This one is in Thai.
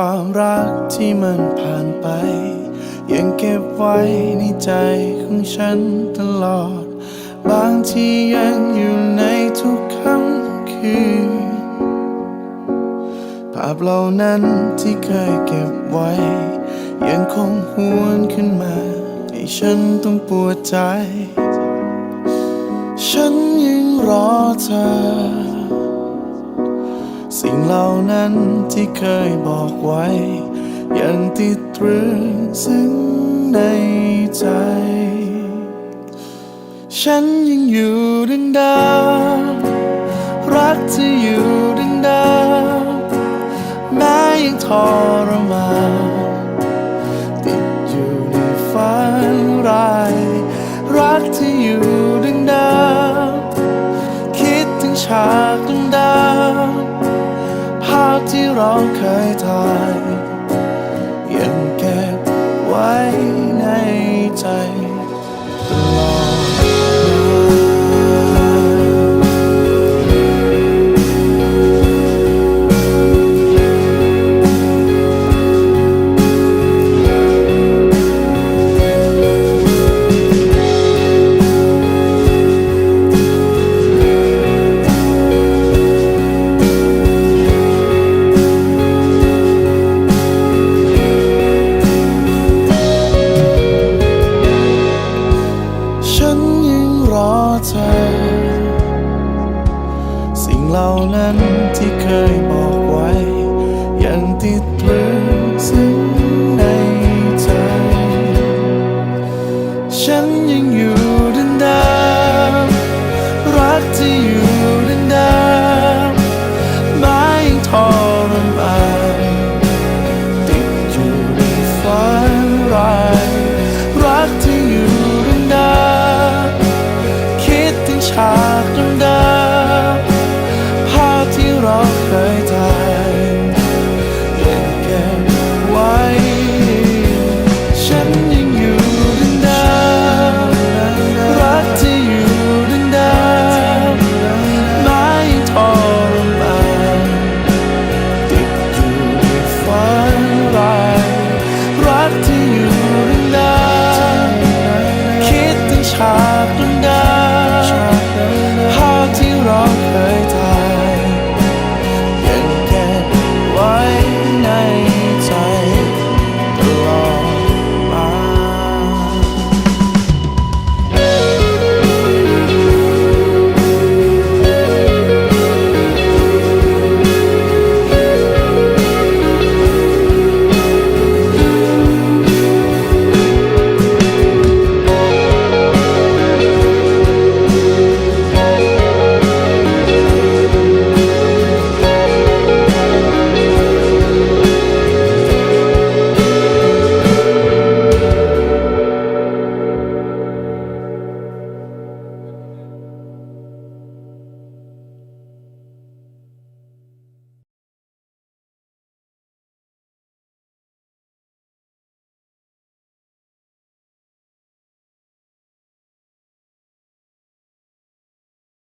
ความรักที่มันผ่านไป ยังเก็บไว้ในใจของฉันตลอด บางทียังอยู่ในทุกค่ำคืน ภาพเหล่านั้นที่เคยเก็บไว้ ยังคงหวนขึ้นมา ให้ฉันต้องปวดใจ ฉันยังรอเธอ สิ่งเหล่านั้นที่เคยบอกไว้ ยังติดตรึงซึ้งในใจ ฉันยังอยู่ดังดิมรักที่อยู่ดังดิมแม้ยังทรมานติดอยู่ในฝันร้าย รักที่อยู่ดังดิมคิดถึงฉากดังๆภา พที่เราเคยถ่ายยังเก็บไว้ในใจ เหล่านั้นที่เคยบอก